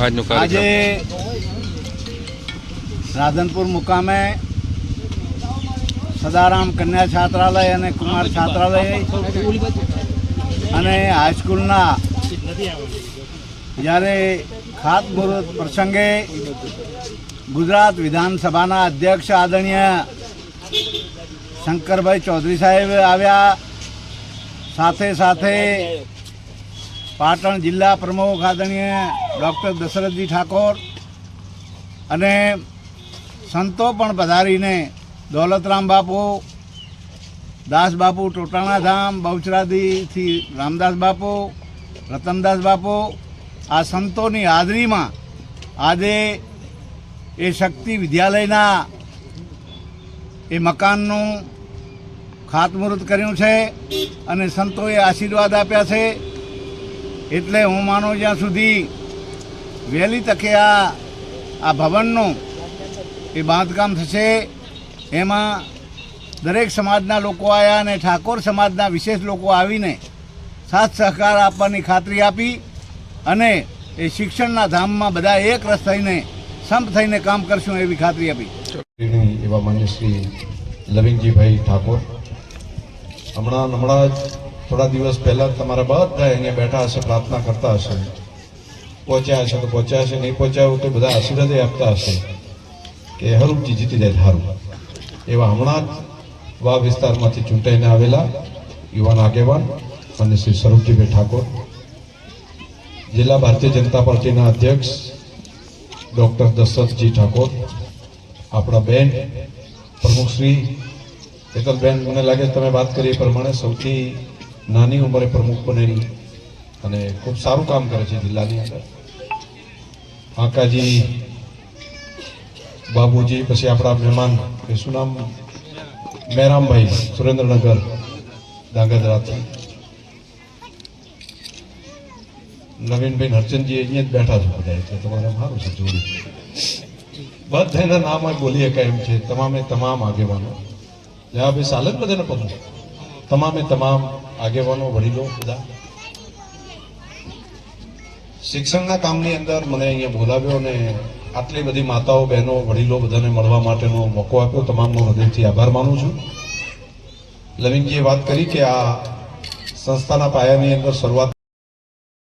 આજે રાધનપુર મુકામે સદારામ કન્યા છાત્રાલય અને કુમાર છાત્રાલય અને હાઈસ્કૂલના જ્યારે ખાતમુહૂર્ત પ્રસંગે ગુજરાત વિધાનસભાના અધ્યક્ષ આદરણીય શંકરભાઈ ચૌધરી સાહેબ આવ્યા. સાથે સાથે પાટણ જિલ્લા પ્રમુખ આદરણીય ડૉક્ટર દશરથજી ઠાકોર અને સંતો પણ પધારીને દોલતરામ બાપુ, દાસ બાપુ ટોટાણા ધામ બહુચરાદીથી રામદાસ બાપુ, રતનદાસ બાપુ, આ સંતોની હાજરીમાં આજે એ શક્તિ વિદ્યાલયના એ મકાનનું ખાતમુહૂર્ત કર્યું છે અને સંતોએ આશીર્વાદ આપ્યા છે. એટલે હું માનું જ્યાં સુધી વહેલી તકે આ આ ભવનનું એ બાંધકામ થશે, એમાં દરેક સમાજના લોકો આવ્યા અને ઠાકોર સમાજના વિશેષ લોકો આવીને સાથ સહકાર આપવાની ખાતરી આપી અને એ શિક્ષણના ધામમાં બધા એક રસ થઈને, સંપ થઈને કામ કરશું એવી ખાતરી આપી. એવા માન્ય શ્રી લવિંગજીભાઈ ઠાકોર. હમણાં હમણાં જ થોડા દિવસ પહેલાં તમારા બધા અહીંયા બેઠા હશે, પ્રાર્થના કરતા હશે. પહોંચ્યા હશે તો પહોંચ્યા હશે, નહીં પહોંચ્યા હોય તો બધા આશીર્વાદ આપતા હશે કે હરૂપજી જીતી જાય હારું એવા હમણાં જ વાવ વિસ્તારમાંથી ચૂંટાઈને આવેલા યુવાન આગેવાન અને શ્રી સ્વરૂપજીભાઈ ઠાકોર. જિલ્લા ભારતીય જનતા પાર્ટીના અધ્યક્ષ ડૉક્ટર દશરથજી ઠાકોર. આપણા બેન પ્રમુખશ્રી એકલ હેતલબેન મને લાગે તમે વાત કરી એ પ્રમાણે સૌથી નાની ઉંમરે પ્રમુખ બનેલી અને ખૂબ સારું કામ કરે છે જિલ્લાની અંદર. આકાજી બાબુજી, પછી આપણા મહેમાન એ શું નામ? મેરામભાઈ, સુરેન્દ્રનગર ધાંગધ્રાથી નવીનભાઈ હરચંદજી અહીંયા જ બેઠા છે બધા, એટલે તમારે સારું છે જોડી. બધાના નામ બોલી શકાય એમ છે, તમામે તમામ આગેવાનો. જવાબ એ સાલે જ બધાને પગલું તમામે તમામ આગેવાનો, વડીલો, બધા. શિક્ષણના કામની અંદર મને અહીંયા બોલાવ્યો અને આટલી બધી માતાઓ, બહેનો, વડીલો બધાને મળવા માટેનો મોકો આપ્યો. તમામનો હૃદયથી આભાર માનું છું. લવિંગજીએ વાત કરી કે આ સંસ્થાના પાયાની અંદર શરૂઆત